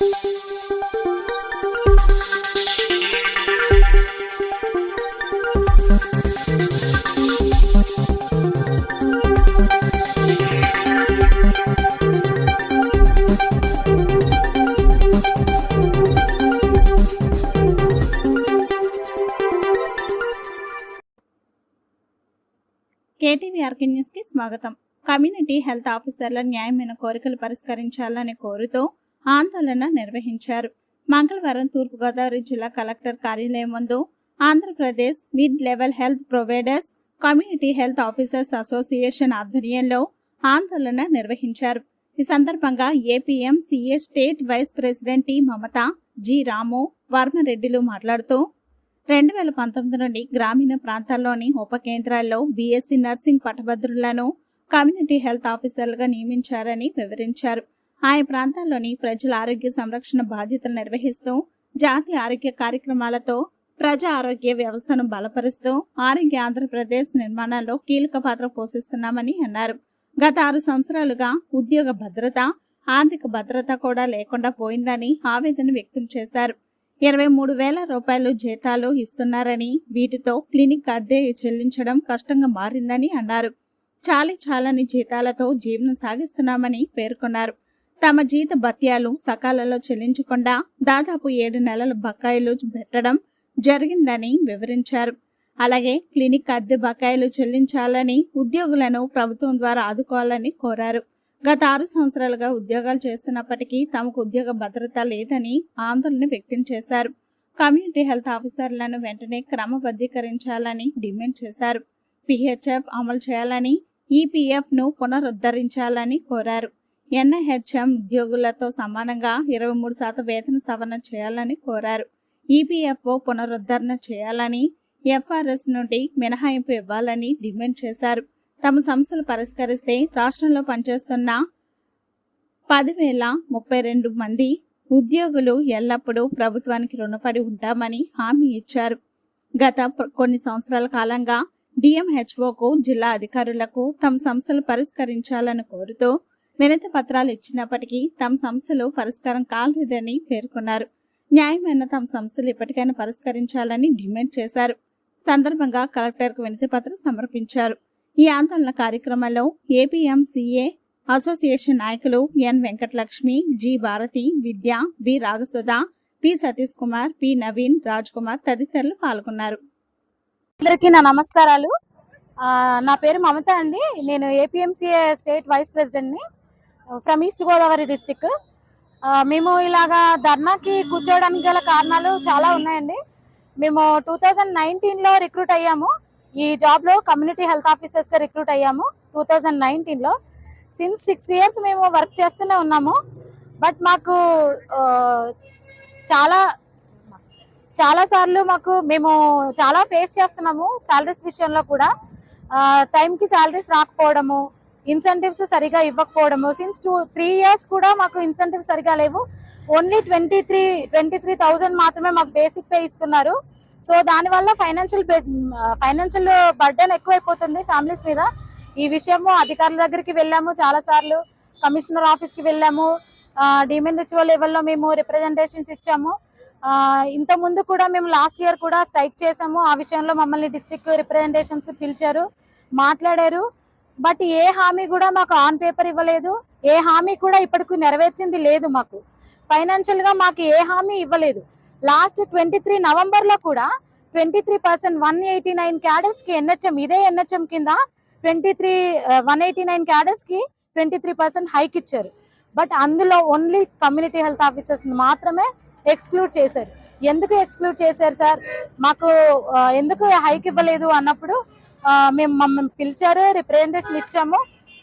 కేటీవీఆర్కే న్యూస్కి స్వాగతం. Community health ఆఫీసర్ల న్యాయమైన కోరికలు పరిష్కరించాలని కోరుతూ ఆందోళన నిర్వహించారు. మంగళవారం తూర్పుగోదావరి జిల్లా కలెక్టర్ కార్యాలయం ముందు Andhra Pradesh mid level health providers community health officers association ఆధ్వర్యంలో ఆందోళన నిర్వహించారు. ఈ సందర్భంగా A P M C A state vice president T Mamata G Ramu వర్మరెడ్డిలు మాట్లాడుతూ రెండు వేల పంతొమ్మిది నుండి గ్రామీణ ప్రాంతాల్లోని ఉప కేంద్రాల్లో బీఎస్సీ నర్సింగ్ పట్టభద్రులను కమ్యూనిటీ హెల్త్ ఆఫీసర్లుగా నియమించారని వివరించారు. ఆయా ప్రాంతాల్లోని ప్రజల ఆరోగ్య సంరక్షణ బాధ్యతలు నిర్వహిస్తూ జాతీయ ఆరోగ్య కార్యక్రమాలతో ప్రజా ఆరోగ్య వ్యవస్థను బలపరుస్తూ ఆరోగ్య ఆంధ్రప్రదేశ్ నిర్మాణంలో కీలక పాత్ర పోషిస్తున్నామని అన్నారు. గత ఆరు సంవత్సరాలుగా ఉద్యోగ భద్రత ఆర్థిక భద్రత కూడా లేకుండా పోయిందని ఆవేదన వ్యక్తం చేశారు. ఇరవై మూడు వేల రూపాయలు జీతాలు ఇస్తున్నారని వీటితో క్లినిక్ అద్దె చెల్లించడం కష్టంగా మారిందని అన్నారు. చాలీ చాలని జీతాలతో జీవనం సాగిస్తున్నామని పేర్కొన్నారు. తమ జీత భత్యాలు సకాలంలో చెల్లించకుండా దాదాపు ఏడు నెలల బకాయిలు పెట్టడం జరిగిందని వివరించారు. అలాగే క్లినిక్ అద్దె బకాయిలు చెల్లించాలని ఉద్యోగులను ప్రభుత్వం ద్వారా ఆదుకోవాలని కోరారు. గత ఆరు సంవత్సరాలుగా ఉద్యోగాలు చేస్తున్నప్పటికీ తమకు ఉద్యోగ భద్రత లేదని ఆందోళన వ్యక్తం చేశారు. కమ్యూనిటీ హెల్త్ ఆఫీసర్లను వెంటనే క్రమబద్ధీకరించాలని డిమాండ్ చేశారు. పిహెచ్ఎఫ్ అమలు చేయాలని ఈపీఎఫ్ను పునరుద్ధరించాలని కోరారు. ఎన్ఐహెచ్ఎం ఉద్యోగులతో సమానంగా ఇరవై మూడు శాతం వేతన సవరణ చేయాలని కోరారు. ఈపీఎఫ్ఓ పునరుద్ధరణ చేయాలని ఎఫ్ఆర్ఎస్ నుండి మినహాయింపు ఇవ్వాలని డిమాండ్ చేశారు. తమ సంస్థలు పరిష్కరిస్తే రాష్ట్రంలో పనిచేస్తున్న పదివేల ముప్పై రెండు మంది ఉద్యోగులు ఎల్లప్పుడూ ప్రభుత్వానికి రుణపడి ఉంటామని హామీ ఇచ్చారు. గత కొన్ని సంవత్సరాల కాలంగా డిఎంహెచ్ఓకు జిల్లా అధికారులకు తమ సంస్థలు పరిష్కరించాలని కోరుతూ వినతి పత్రాలు ఇచ్చినప్పటికీ తమ సంస్థలు పరిష్కారం కాలేదని పేర్కొన్నారు. న్యాయమైన తమ సంస్థలు ఇప్పటికైనా పరిష్కరించాలని డిమాండ్ చేశారు. సందర్భంగా కలెక్టర్కు వినతి పత్రం సమర్పించారు. ఈ ఆందోళన కార్యక్రమంలో A P M C A association నాయకులు N Venkatalakshmi G Bharathi Vidya B Ragasudha P Satish Kumar P Naveen Raj Kumar తదితరులు పాల్గొన్నారు. అందరికీ నా నమస్కారాలు. నా పేరు మమత అండి. నేను A P M C A state vice ప్రెసిడెంట్ని. From east Godavari district మేము ఇలాగా ధర్నాకి కూర్చోవడానికి గల కారణాలు చాలా ఉన్నాయండి. మేము టూ థౌజండ్ నైన్టీన్లో రిక్రూట్ అయ్యాము. ఈ జాబ్లో కమ్యూనిటీ హెల్త్ ఆఫీసర్స్గా రిక్రూట్ అయ్యాము టూ థౌజండ్ నైన్టీన్లో సిన్స్ సిక్స్ ఇయర్స్ మేము వర్క్ చేస్తూనే ఉన్నాము. బట్ మాకు uh, చాలా చాలా సార్లు మాకు మేము చాలా ఫేస్ చేస్తున్నాము శాలరీస్ విషయంలో కూడా. Uh, టైంకి శాలరీస్ రాకపోవడము ఇన్సెంటివ్స్ సరిగా ఇవ్వకపోవడము. సిన్స్ టూ త్రీ ఇయర్స్ కూడా మాకు ఇన్సెంటివ్స్ సరిగా లేవు. Only twenty three twenty three thousand మాత్రమే మాకు బేసిక్ పే ఇస్తున్నారు. సో దానివల్ల ఫైనాన్షియల్ ఫైనాన్షియల్ బర్డెన్ ఎక్కువైపోతుంది ఫ్యామిలీస్ మీద. ఈ విషయము అధికారుల దగ్గరికి వెళ్ళాము చాలా సార్లు కమిషనర్ ఆఫీస్కి వెళ్ళాము డిఎంఎన్హెచ్ఓ లెవెల్లో మేము రిప్రజెంటేషన్స్ ఇచ్చాము. ఇంత ముందు కూడా మేము లాస్ట్ ఇయర్ కూడా స్ట్రైక్ చేసాము. ఆ విషయంలో మమ్మల్ని డిస్టిక్ రిప్రజెంటేషన్స్ పిలిచారు. మాట్లాడారు. బట్ ఏ హామీ కూడా మాకు ఆన్ పేపర్ ఇవ్వలేదు. ఏ హామీ కూడా ఇప్పటికి నెరవేర్చింది లేదు మాకు. ఫైనాన్షియల్గా మాకు ఏ హామీ ఇవ్వలేదు. లాస్ట్ ట్వంటీ త్రీ నవంబర్లో కూడా twenty three percent one eighty nine క్యాడర్స్కి N H M ఇదే ఎన్హెచ్ఎం కింద twenty three one eighty nine క్యాడర్స్కి twenty three percent hike ఇచ్చారు. బట్ అందులో ఓన్లీ కమ్యూనిటీ హెల్త్ ఆఫీసర్స్ మాత్రమే ఎక్స్క్లూడ్ చేశారు. ఎందుకు ఎక్స్క్లూడ్ చేశారు సార్? మాకు uh, ఎందుకు హైక్ ఇవ్వలేదు అన్నప్పుడు మేము మమ్మల్ని పిలిచారు రిప్రజెంటేషన్ ఇచ్చాము.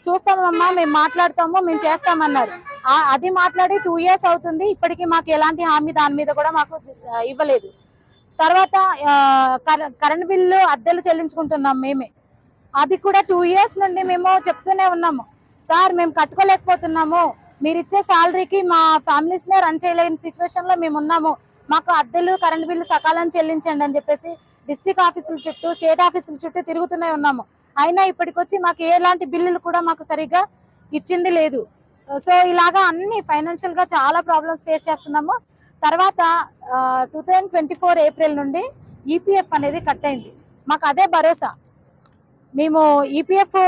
చూస్తామమ్మా మేము మాట్లాడతాము మేము చేస్తామన్నారు. అది మాట్లాడి టూ ఇయర్స్ అవుతుంది. ఇప్పటికీ మాకు ఎలాంటి హామీ దాని మీద కూడా మాకు ఇవ్వలేదు. తర్వాత కరెంట్ బిల్లు అద్దెలు చెల్లించుకుంటున్నాం మేమే. అది కూడా టూ ఇయర్స్ నుండి మేము చెప్తూనే ఉన్నాము. సార్ మేము కట్టుకోలేకపోతున్నాము. మీరు ఇచ్చే శాలరీకి మా ఫ్యామిలీస్నే రన్ చేయలేని సిచ్యువేషన్లో మేము ఉన్నాము. మాకు అద్దెలు కరెంట్ బిల్లు సకాలం చెల్లించండి అని చెప్పేసి డిస్టిక్ ఆఫీసుల చుట్టూ స్టేట్ ఆఫీసుల చుట్టూ తిరుగుతూనే ఉన్నాము. అయినా ఇప్పటికొచ్చి మాకు ఎలాంటి బిల్లులు కూడా మాకు సరిగ్గా ఇచ్చింది లేదు. సో ఇలాగా అన్ని ఫైనాన్షియల్గా చాలా ప్రాబ్లమ్స్ ఫేస్ చేస్తున్నాము. తర్వాత two thousand twenty four April నుండి ఈపీఎఫ్ అనేది కట్ అయింది. మాకు అదే భరోసా. మేము ఈపీఎఫ్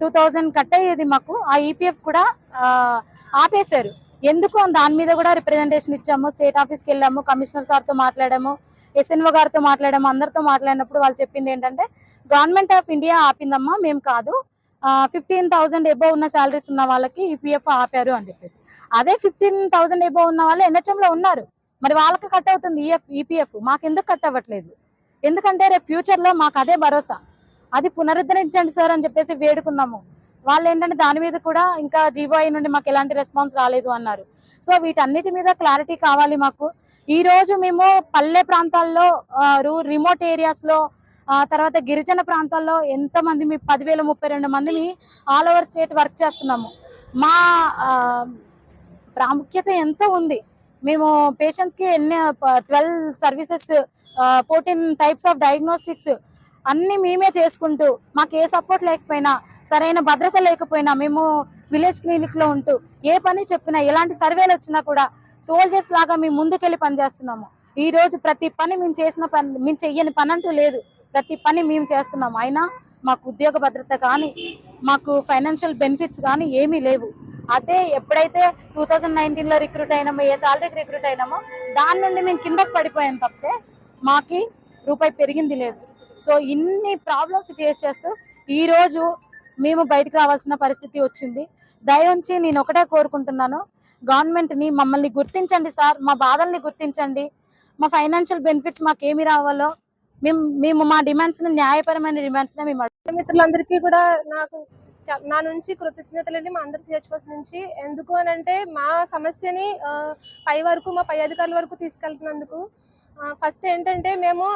టూ థౌజండ్ కట్ అయ్యేది మాకు. ఆ ఈపీఎఫ్ కూడా ఆపేశారు. ఎందుకు? దాని మీద కూడా రిప్రజెంటేషన్ ఇచ్చాము. స్టేట్ ఆఫీస్కి వెళ్ళాము. కమిషనర్ సార్తో మాట్లాడాము. ఎస్ఎన్ఓ గారితో మాట్లాడాము అందరితో మాట్లాడినప్పుడు వాళ్ళు చెప్పింది ఏంటంటే గవర్నమెంట్ ఆఫ్ ఇండియా ఆపిందమ్మా మేము కాదు. ఫిఫ్టీన్ థౌసండ్ ఎబో ఉన్న శాలరీస్ ఉన్న వాళ్ళకి ఈపీఎఫ్ ఆపారు అని చెప్పేసి. అదే ఫిఫ్టీన్ థౌసండ్ ఎబో ఉన్న వాళ్ళు ఎన్హెచ్ఎంలో ఉన్నారు. మరి వాళ్ళకి కట్ అవుతుంది ఈఎఫ్ ఈపీఎఫ్ మాకు ఎందుకు కట్ అవ్వట్లేదు? ఎందుకంటే రేపు ఫ్యూచర్లో మాకు అదే భరోసా. అది పునరుద్ధరించండి సార్ అని చెప్పేసి వేడుకున్నాము. వాళ్ళు ఏంటంటే దాని మీద కూడా ఇంకా జీవోఐ నుండి మాకు ఎలాంటి రెస్పాన్స్ రాలేదు అన్నారు. సో వీటన్నిటి మీద క్లారిటీ కావాలి మాకు. ఈ రోజు మేము పల్లె ప్రాంతాల్లో రిమోట్ ఏరియాస్లో తర్వాత గిరిజన ప్రాంతాల్లో ఎంతమంది మీ పదివేల ముప్పై రెండు మందిని ఆల్ ఓవర్ స్టేట్ వర్క్ చేస్తున్నాము. మా ప్రాముఖ్యత ఎంతో ఉంది? మేము పేషెంట్స్కి ఎన్ని twelve services fourteen types of diagnostics అన్ని మేమే చేసుకుంటూ మాకు ఏ సపోర్ట్ లేకపోయినా సరైన భద్రత లేకపోయినా మేము విలేజ్ క్లినిక్లో ఉంటూ ఏ పని చెప్పినా ఎలాంటి సర్వేలు వచ్చినా కూడా సోల్జర్స్ లాగా మేము ముందుకెళ్ళి పనిచేస్తున్నాము. ఈ రోజు ప్రతి పని మేము చేసిన పని మేము చెయ్యని పని అంటూ లేదు. ప్రతి పని మేము చేస్తున్నాము. అయినా మాకు ఉద్యోగ భద్రత కానీ మాకు ఫైనాన్షియల్ బెనిఫిట్స్ కానీ ఏమీ లేవు. అదే ఎప్పుడైతే టూ థౌజండ్ నైన్టీన్లో రిక్రూట్ అయినామో ఏ సాలరీకి రిక్రూట్ అయినామో దాని నుండి మేము కిందకు పడిపోయాం తప్పితే మాకి రూపాయి పెరిగింది లేదు. సో ఇన్ని ప్రాబ్లమ్స్ ఫేస్ చేస్తూ ఈ రోజు మేము బయటకు రావాల్సిన పరిస్థితి వచ్చింది. దయవుంచి నేను ఒకటే కోరుకుంటున్నాను. గవర్నమెంట్ని మమ్మల్ని గుర్తించండి సార్. మా బాధల్ని గుర్తించండి. మా ఫైనాన్షియల్ బెనిఫిట్స్ మాకు ఏమి రావాలో మేము మేము మా డిమాండ్స్ని న్యాయపరమైన డిమాండ్స్ మేము మిత్రులందరికీ కూడా నాకు నా నుంచి కృతజ్ఞతలండి. మా అందరి సిహెచ్ఓస్ నుంచి. ఎందుకు అని అంటే మా సమస్యని పై వరకు మా పై అధికారుల వరకు తీసుకెళ్తున్నందుకు ఫస్ట్ ఏంటంటే మేము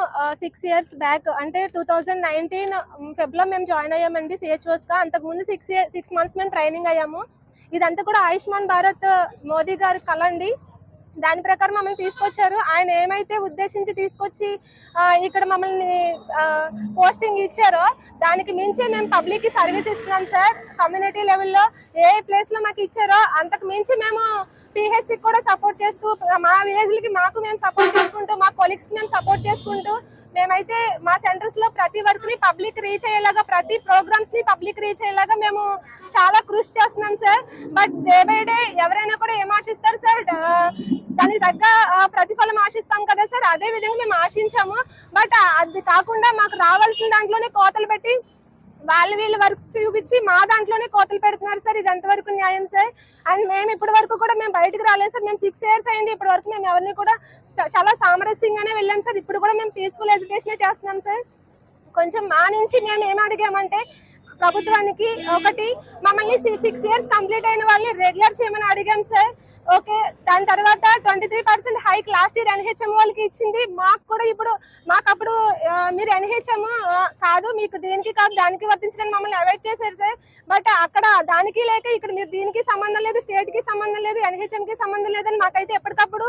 సిక్స్ ఇయర్స్ బ్యాక్ అంటే టూ థౌజండ్ నైన్టీన్ ఫెబ్లో మేము జాయిన్ అయ్యామండి సిహెచ్ఓస్గా అంతకుముందు సిక్స్ ఇయర్ సిక్స్ మంత్స్ మేము ట్రైనింగ్ అయ్యాము. ఇదంతా కూడా ఆయుష్మాన్ భారత్ మోదీ గారి కళ అండి. దాని ప్రకారం మమ్మల్ని తీసుకొచ్చారు. ఆయన ఏమైతే ఉద్దేశించి తీసుకొచ్చి ఇక్కడ మమ్మల్ని పోస్టింగ్ ఇచ్చారో దానికి మించి మేము పబ్లిక్కి సర్వీస్ ఇస్తున్నాం సార్. కమ్యూనిటీ లెవెల్లో ఏ ప్లేస్లో మాకు ఇచ్చారో అంతకు మించి మేము పిహెచ్సి కూడా సపోర్ట్ చేస్తూ మా విలేజ్ లకి మాకు మేము సపోర్ట్ చేసుకుంటూ మా కొలీగ్స్ మేము సపోర్ట్ చేసుకుంటూ మేమైతే మా సెంటర్స్లో ప్రతి వర్క్ని పబ్లిక్ రీచ్ అయ్యేలాగా ప్రతి ప్రోగ్రామ్స్ని పబ్లిక్ రీచ్ అయ్యేలాగా మేము చాలా కృషి చేస్తున్నాం sir. But day by day ఎవరైనా కూడా ఏం ఆశిస్తారు సార్? దానికి తగ్గ ప్రతిఫలం ఆశిస్తాం కదా సార్. అదే విధంగా మేము ఆశించాము. బట్ అది కాకుండా మాకు రావాల్సిన దాంట్లోనే కోతలు పెట్టి వాళ్ళు వీళ్ళు వర్క్స్ చూపించి మా దాంట్లోనే కోతలు పెడుతున్నారు సార్. ఇది ఎంతవరకు న్యాయం సార్? అండ్ మేము ఇప్పటి వరకు కూడా మేము బయటకు రాలేదు సార్. మేము సిక్స్ ఇయర్స్ అయింది. ఇప్పటి వరకు మేము ఎవరిని కూడా చాలా సామరస్యంగానే వెళ్ళాం సార్. ఇప్పుడు కూడా మేము పీస్ఫుల్ ఎడ్యుకేషన్ చేస్తున్నాం సార్. కొంచెం మా నుంచి మేము ఏం అడిగామంటే ప్రభుత్వానికి ఒకటి మమ్మల్ని సిక్స్ ఇయర్స్ కంప్లీట్ అయిన వాళ్ళని రెగ్యులర్ చేయమని అడిగాం సార్ ఓకే దాని తర్వాత twenty three percent hike last year N H M వాళ్ళకి ఇచ్చింది. మాకు కూడా ఇప్పుడు మాకు అప్పుడు మీరు ఎన్హెచ్ఎం కాదు మీకు దీనికి కాదు దానికి వర్తించడానికి మమ్మల్ని అవాయిడ్ చేశారు సార్ బట్ అక్కడ దానికి లేక ఇక్కడ మీరు దీనికి సంబంధం లేదు స్టేట్కి సంబంధం లేదు ఎన్హెచ్ఎం కి సంబంధం లేదని మాకైతే ఎప్పటికప్పుడు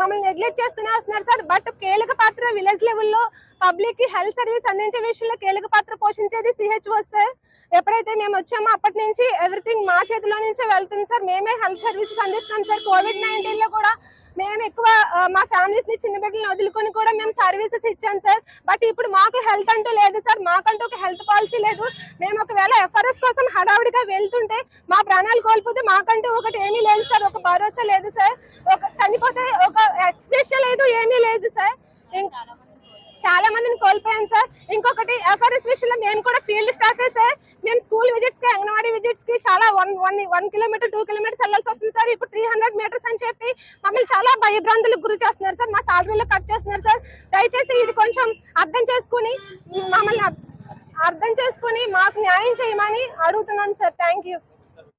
మమ్మల్ని నెగ్లెక్ట్ చేస్తూనే వస్తున్నారు సార్ బట్ కీలక పాత్ర విలేజ్ లెవెల్లో పబ్లిక్కి హెల్త్ సర్వీస్ అందించే విషయంలో కీలక పాత్ర పోషించేది సిహెచ్ఓ సార్ ఎప్పుడైతే మేము వచ్చామో అప్పటి నుంచి ఎవ్రీథింగ్ మా చేతిలో నుంచే వెళ్తుంది సార్. మేమే హెల్త్ సర్వీసెస్ అందిస్తాం సార్. కోవిడ్ నైన్టీన్లో కూడా మేము ఎక్కువ మా ఫ్యామిలీస్ని చిన్న బిడ్డలను వదులుకొని కూడా మేము సర్వీసెస్ ఇచ్చాం సార్. బట్ ఇప్పుడు మాకు హెల్త్ అంటూ లేదు సార్. మాకంటూ ఒక హెల్త్ పాలసీ లేదు. మేము ఒకవేళ ఎఫ్ఆర్ఎస్ కోసం హడావుడిగా వెళ్తుంటే మా ప్రాణాలు కోల్పోతే మాకంటూ ఒకటి ఏమీ లేదు సార్. ఒక భరోసా లేదు సార్. ఒక చనిపోతే ఒక ఎక్స్ప్రెషన్ లేదు ఏమీ లేదు సార్. ఇంకా చాలా మందిని కోల్పోయాం సార్. ఇంకొకటి ఎఫ్ఆర్ఎస్ విషయంలో మేము కూడా ఫీల్డ్ స్టాఫే సార్. మేము స్కూల్ విజిట్స్కి అంగన్వాడీ విజిట్స్కి చాలా one one one kilometre two kilometres వెళ్ళాల్సి వస్తుంది సార్. ఇప్పుడు త్రీ హండ్రెడ్ మీటర్స్ అని చెప్పి మమ్మల్ని చాలా భయభ్రాంతులకు గురి చేస్తున్నారు సార్. మా సాలరీలో కట్ చేస్తున్నారు సార్. దయచేసి ఇది కొంచెం అర్థం చేసుకుని మమ్మల్ని అర్థం చేసుకుని మాకు న్యాయం చేయమని అడుగుతున్నాను సార్. Thank you